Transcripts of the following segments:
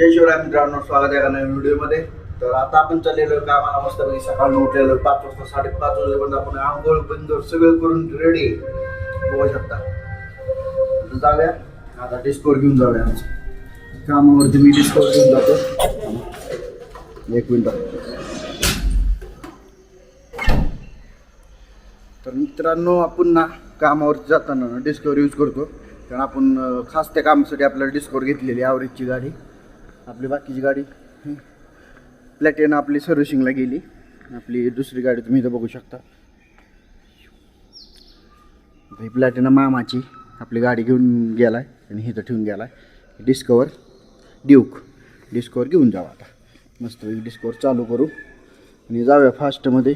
जय शिवराय मित्रांनो स्वागत आहे का नवीन व्हिडिओमध्ये? तर आता आपण चाललेलो आहे कामाला मस्तपैकी सकाळी उठलेलो पाच वाजता साडेपाच वाजेपर्यंत आपण आंघोळ बंद सगळं करून रेडी बघू शकता. जाऊया. आता डिस्कोर घेऊन जाऊया आमचं. कामावरती मी डिस्कोर घेऊन जातो. एक मिनिट. तर मित्रांनो आपण ना कामावरती जाताना डिस्कवर यूज करतो. कारण आपण खास त्या कामासाठी आपल्याला डिस्कवर घेतलेली आवरेजची गाडी. आपली बाकीची गाडी. प्लॅटेन आपली सर्व्हिसिंगला गेली. आपली दुसरी गाडी तुम्ही इथं बघू शकता. ही प्लॅटेन मामाची आपली गाडी घेऊन गेलाय आणि इथं ठेवून गेलाय. डिस्कवर ड्यूक डिस्कवर घेऊन जावा आता. मस्त डिस्कवर चालू करू. आणि जाऊया फास्टमध्ये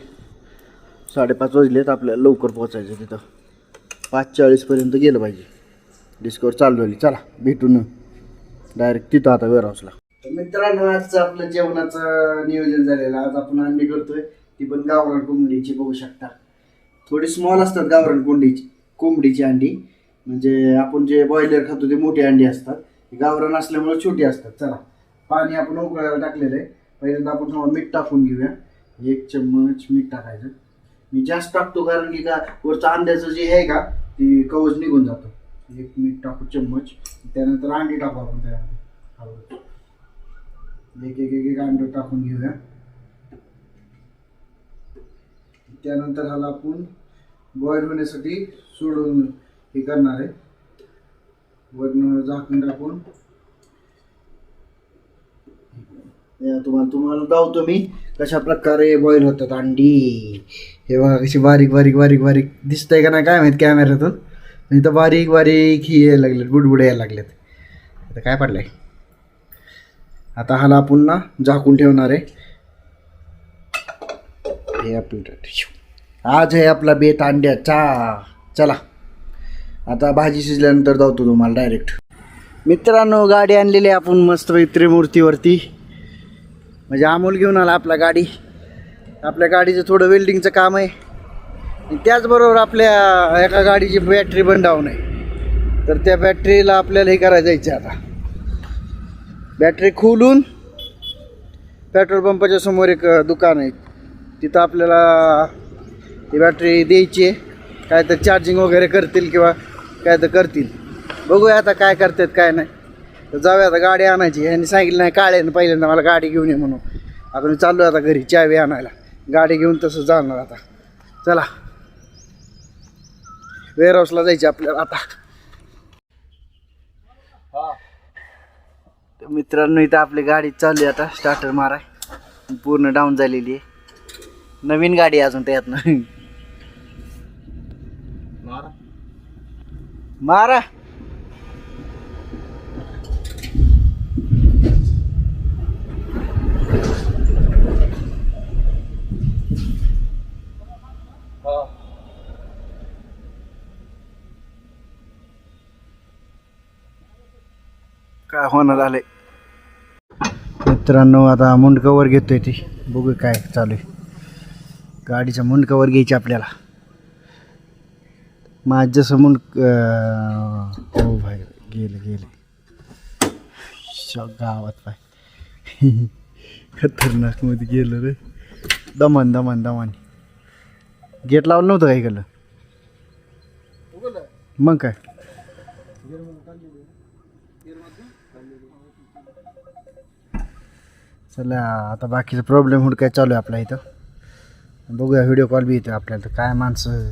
साडेपाच वाजलेत आपल्याला लवकर पोचायचं तिथं. पाच चाळीसपर्यंत गेलं पाहिजे. डिस्कवर चालू झाली. चला भेटून. डायरेक्ट तिथं आता वेअरहाऊसला मित्रांनो आजचं आपलं जेवणाचं नियोजन झालेलं. आज आपण अंडी करतोय. ती पण गावरान कोंबडीची बघू शकता. थोडी स्मॉल असतात गावरान कोंबडीची कोंबडीची अंडी. म्हणजे आपण जे बॉयलर खातो ते मोठी अंडी असतात. गावरण गावरान असल्यामुळे छोटी असतात. चला पाणी आपण उकळायला टाकलेलं आहे. पहिल्यांदा आपण थोडं मीठ टाकून घेऊया. एक चम्मच मीठ टाकायचं. मी जास्त टाकतो कारण की का वरचं अंड्याचं जे आहे का ती कवच निघून जातं. एक मीठ टाकू चम्मच. त्यानंतर अंडी टाकू आपण त्यामध्ये. हळूहळू. एक एक एक टाकून घेऊया. त्यानंतर ह्याला आपण बॉईल होण्यासाठी सोडून हे करणार आहे. वरनं झाकून टाकून. तुम्हाला तुम्हाला दावतो मी कशा प्रकारे बॉईल होतात अंडी. हे बघा कशी बारीक बारीक बारीक बारीक दिसतंय का नाही काय माहीत कॅमेऱ्यातून म्हणजे इथं बारीक बारीक ही यायला लागलेत बुडबुड यायला लागलेत. आता काय पडलंय? आता हाला आपण ना झाकून ठेवणार आहे. हे आपलं आज आहे आपला बेत अंड्याचा. चला. आता भाजी शिजल्यानंतर जावतो तुम्हाला डायरेक्ट मित्रांनो गाडी आणलेली आहे आपण मस्त त्रिमूर्तीवरती म्हणजे अमोल घेऊन आला आपला गाडी. आपल्या गाडीचं थोडं वेल्डिंगचं काम आहे. त्याचबरोबर आपल्या एका गाडीची बॅटरी पण डाऊन आहे. तर त्या बॅटरीला आपल्याला हे करायचं जायचं आहे आता. बॅटरी खोलून पेट्रोल पंपाच्या समोर एक दुकान आहे. तिथं आपल्याला ती बॅटरी द्यायची आहे. काय तर चार्जिंग वगैरे करतील किंवा काय तर करतील. बघूया आता काय करतात काय नाही. तर जाऊया आता गाडी आणायची. यांनी सांगितलं नाही काळ्यानं पहिल्यांदा मला गाडी घेऊन ये म्हणून. आता मी चाललो आता घरी चावी आणायला. गाडी घेऊन तसं जाणार आता. चला. वेअरहाऊसला जायची आपल्याला आता. तर मित्रांनो इथं आपली गाडी चालू आहे आता. स्टार्टर माराय. पूर्ण डाऊन झालेली आहे. नवीन गाडी अजून त्यातनं. मारा. काय होणार आलंय? मित्रांनो आता मुंडकावर घेतोय ती. बघू काय चालू आहे. गाडीचा मुंडकवर घ्यायची आपल्याला. माझ्यासं मुंड हो भाई गेलं गेलं. श- गावात पाय खतरनाकमध्ये गेलं रे. दमन दमन दमन. गेट लावलं नव्हतं काही इकडलं? मग काय? चला आता बाकीचा प्रॉब्लेम हुड काय चालू आहे आपल्या इथं. बघूया व्हिडिओ कॉल बी येतो आपल्याला. तर काय माणसं.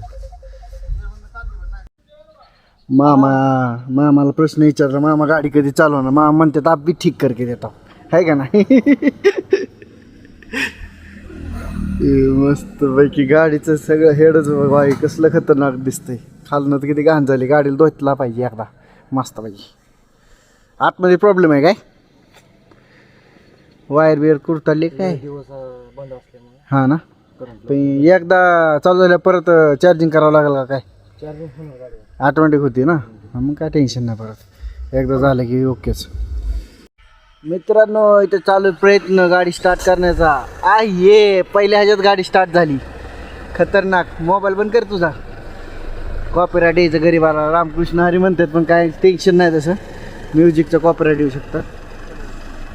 मामा मामाला प्रश्न विचारला. मामा गाडी कधी चालवणार? मामा म्हणतात आप बी ठीक करके देतो है. का नाही? ए, मस्त पैकी गाडीचं सगळं हेडच बाई कसलं खतरनाक दिसतंय. खालनं तर किती घाण झाली. गाडीला धोतला पाहिजे एकदा. मस्त पाहिजे आतमध्ये प्रॉब्लेम आहे काय? वायर बिअर कुरताडली काय? हां ना? पण एकदा चालू झाल्या परत चार्जिंग करावं लागेल का काय? ऑटोमॅटिक होती ना? हा, मग काय टेन्शन नाही परत. एकदा झालं की ओकेच. मित्रांनो इथे चालू आहे प्रयत्न गाडी स्टार्ट करण्याचा. आ ये. पहिल्या ह्याच्यात गाडी स्टार्ट झाली. खतरनाक. मोबाईल बंद कर तुझा. कॉपीराईट यायचं गरीबाला. रामकृष्ण हरी म्हणतात पण काय टेन्शन नाही तसं. म्युझिकचं कॉपीराईट येऊ शकतं.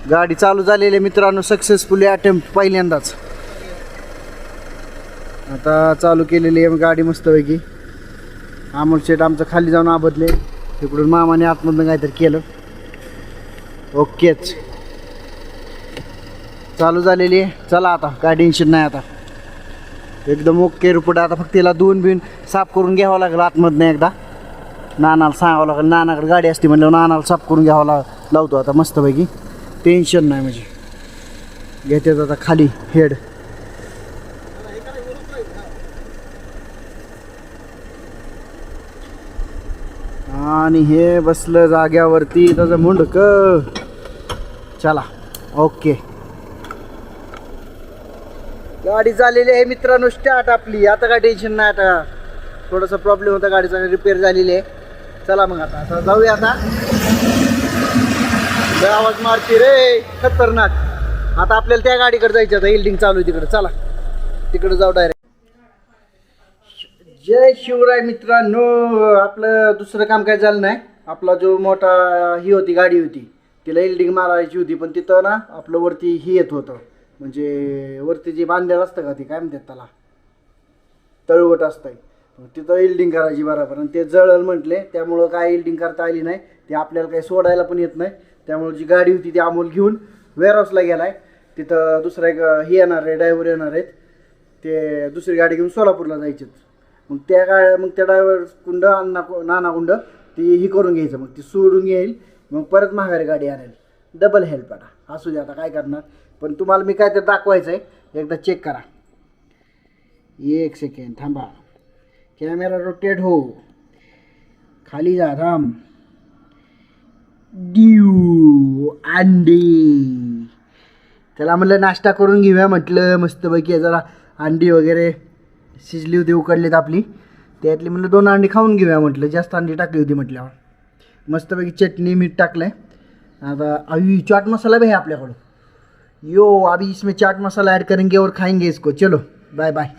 गाडी चालू झालेली आहे मित्रांनो सक्सेसफुली अटेम्प्ट पहिल्यांदाच. आता चालू केलेली आहे गाडी मस्तपैकी. आमोल शेट आमचं खाली जाऊन आबदले तिकडून मामाने आतमधनं काहीतरी केलं. ओकेच. चालू झालेली आहे. चला आता काय टेन्शन नाही आता. एकदम ओके रिपोर्ट आता फक्त तिला दोन बिन साफ करून घ्यावं लागेल आतमधनं एकदा. नानाला सांगावं लागेल नानाकडे गाडी असते म्हणल्यावर नानाला साफ करून घ्यावं लाग लावतो आता मस्तपैकी. टेन्शन नाही म्हणजे. घेतात आता खाली हेड. आणि हे बसलं जाग्यावरती. त्याचं मुंडक. चला ओके. गाडी झालेली आहे मित्रांनो स्टार्ट आपली. आता काय टेन्शन नाही आता थोडासा प्रॉब्लेम होता गाडीचा रिपेअर झालेली आहे. चला मग आता आता जाऊया आता. लय आवाज मारते रे खतरनाक. आता आपल्याला त्या गाडीकडे जायचं आता इल्डिंग चालू आहे तिकडे. चला. तिकडे जाऊ डायरेक्ट जय शिवराय मित्रांनो. आपलं दुसरं काम काय झालं नाही. आपला जो मोठा ही होती गाडी होती तिला इल्डिंग मारायची होती पण तिथं ना आपलं वरती ही येत होतं. म्हणजे वरती जे बांधलेलं असतं का ते काय म्हणतात त्याला? तळवट असतंय. तिथं इल्डिंग करायची बरोबर. आणि ते जळल म्हटले त्यामुळं काय इल्डिंग करता आली नाही. ते आपल्याला काही सोडायला पण येत नाही. त्यामुळे जी गाडी होती ती अमोल घेऊन वेअरहाऊसला गेलाय. तिथं दुसरा एक हे येणार आहे ड्रायव्हर येणार आहेत. ते दुसरी गाडी घेऊन सोलापूरला जायचे मग त्या गाड्या मग त्या ड्रायव्हर कुंड अण्णा नाना कुंड ती ही करून घ्यायचं. मग ती सोडून येईल. मग परत माघारी गाडी आणेल डबल हेल्प आता असू दे आता काय करणार? पण तुम्हाला मी काय ते दाखवायचं आहे एकदा चेक करा. एक सेकंड थांबा. कॅमेरा रोटेट हो. खाली जा थांब. डिऊ अंडी. त्याला म्हटलं नाश्ता करून घेऊया म्हटलं मस्तपैकी जरा. अंडी वगैरे शिजली होती उकडलीत आपली. त्यातली म्हणलं दोन अंडी खाऊन घेऊया म्हटलं. जास्त अंडी टाकली होती म्हटल्यावर. मस्तपैकी चटणी मीठ टाकलंय. आता अभी चाट मसाला भी है आपल्याकडं. यो अभी इसमें चाट मसाला ॲड करेंगे और खाएंगे इसको. चलो बाय बाय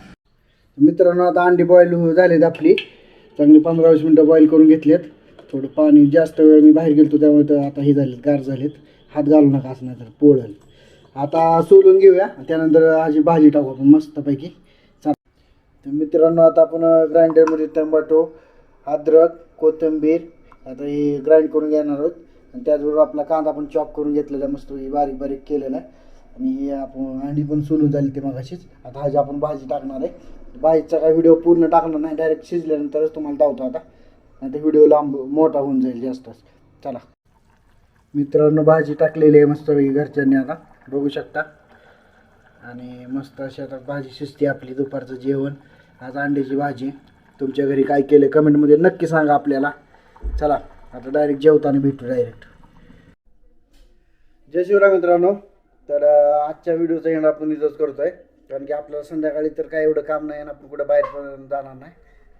मित्रांनो आता अंडी बॉईल झालेत आपली. चांगली पंधरा वीस मिनटं बॉईल करून घेतली आहेत थोडं पाणी जास्त वेळ मी बाहेर गेलो त्यामुळे तर आता हे झालेत गार झालेत. हात घालू नका असं नाही तर पोळल. आता सोलून घेऊया. त्यानंतर आजी भाजी टाकू आपण मस्तपैकी. चालेल तर मित्रांनो आता आपण ग्राइंडरमध्ये टमाटो अद्रक कोथिंबीर आता हे ग्राइंड करून घेणार आहोत. आणि त्याचबरोबर आपला कांदा पण चॉप करून घेतलेला मस्त बारीक बारीक केलेला आहे. आणि हे आपण अंडी पण सोलून झाली ते मगाशीच. आता आज आपण भाजी टाकणार आहे. भाजीचा काय व्हिडिओ पूर्ण टाकणार नाही डायरेक्ट शिजल्यानंतरच तुम्हाला धावतो आता. नाही तर व्हिडिओ लांब मोठा होऊन जाईल जास्तच चला. मित्रांनो भाजी टाकलेली आहे मस्तपैकी घरच्यांनी आता. बघू शकता. आणि मस्त अशी आता भाजी शिजते आपली दुपारचं जेवण. आज अंड्याची भाजी तुमच्या घरी काय केलं कमेंटमध्ये नक्की सांगा आपल्याला. चला आता डायरेक्ट जेवताना भेटू डायरेक्ट जय शिवराय मित्रांनो. तर आजच्या व्हिडिओचा एंड आपण इथंच करतोय. कारण की आपल्याला संध्याकाळी तर काय एवढं काम नाही आणि आपण कुठं बाहेर पण जाणार नाही.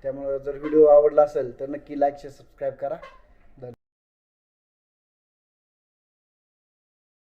त्यामुळं जर व्हिडिओ आवडला असेल तर नक्की लाईक शेअर सबस्क्राईब करा.